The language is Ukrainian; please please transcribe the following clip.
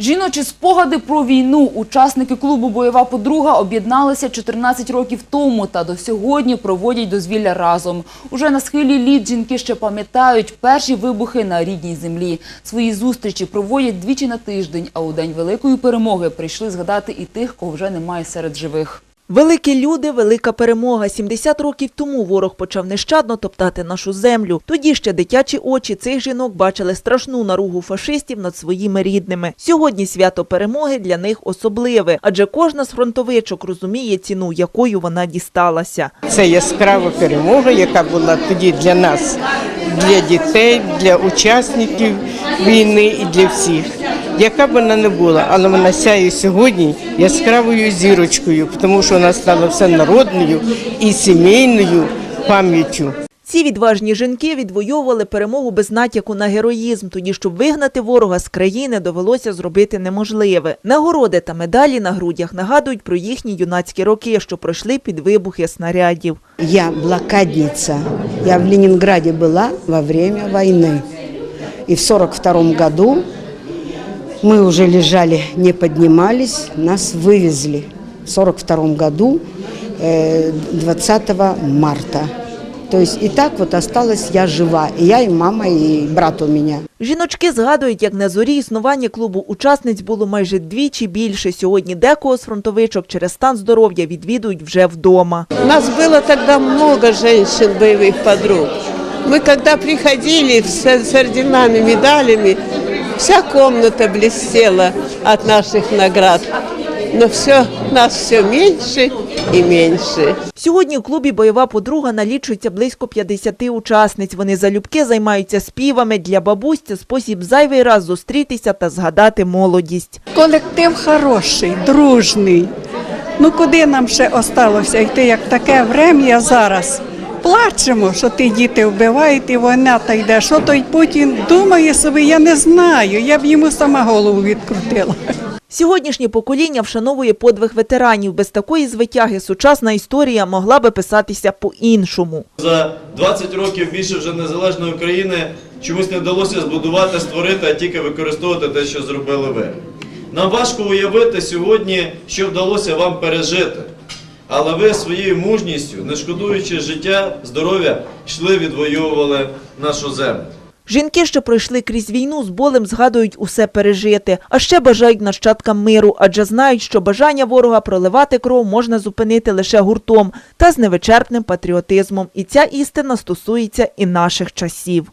Жіночі спогади про війну. Учасники клубу Бойова подруга об'єдналися 14 років тому та до сьогодні проводять дозвілля разом. Уже на схилі літ жінки ще пам'ятають перші вибухи на рідній землі. Свої зустрічі проводять двічі на тиждень, а у день великої перемоги прийшли згадати і тих, кого вже немає серед живих. Великі люди, велика перемога. 70 років тому ворог почав нещадно топтати нашу землю. Тоді ще дитячі очі цих жінок бачили страшну наругу фашистів над своїми рідними. Сьогодні свято перемоги для них особливе, адже кожна з фронтовичок розуміє ціну, якою вона дісталася. Це яскрава перемога, яка була тоді для нас, для дітей, для учасників війни і для всіх. Яка б вона не була, але вона сяє сьогодні яскравою зірочкою, тому що вона стала всенародною і сімейною пам'яттю. Ці відважні жінки відвоювали перемогу без натяку на героїзм. Тоді, щоб вигнати ворога з країни, довелося зробити неможливе. Нагороди та медалі на грудях нагадують про їхні юнацькі роки, що пройшли під вибухи снарядів. Я блокадница. Я в Ленинграде была во время войны. И в 42 году мы уже лежали, не поднимались, нас вывезли. В 42 году, э, 20 марта. То есть и так вот осталась я жива. И я, и мама, и брат у меня. Жіночки згадують, як на зорі існування клубу учасниць було майже двічі більше. Сьогодні декого з фронтовичок через стан здоров'я відвідують вже вдома. У нас было тогда много женщин, боевых подруг. Мы когда приходили с, с орденами, медалями, вся комната блестела от наших наград. Но все, нас все меньше и меньше. Сьогодні у клубі бойова подруга налічується близько 50 учасниць. Вони залюбки займаються співами для бабусь. Це спосіб зайвий раз зустрітися та згадати молодість. Колектив хороший, дружний. Ну куди нам ще осталося йти, як таке врем'я зараз? Плачемо, що ті діти вбивають, і війна та йде. Що той Путін думає собі, я не знаю. Я б йому сама голову відкрутила. Сьогоднішнє покоління вшановує подвиг ветеранів. Без такої звитяги сучасна історія могла би писатися по-іншому. За 20 років більше вже незалежної України чомусь не вдалося збудувати, створити, а тільки використовувати те, що зробили ви. Нам важко уявити сьогодні, що вдалося вам пережити. Але ви своєю мужністю, не шкодуючи життя, здоров'я, йшли, відвоювали нашу землю. Жінки, що пройшли крізь війну, з болем згадують усе пережити, а ще бажають нащадкам миру, адже знають, що бажання ворога проливати кров можна зупинити лише гуртом та з невичерпним патріотизмом. І ця істина стосується і наших часів.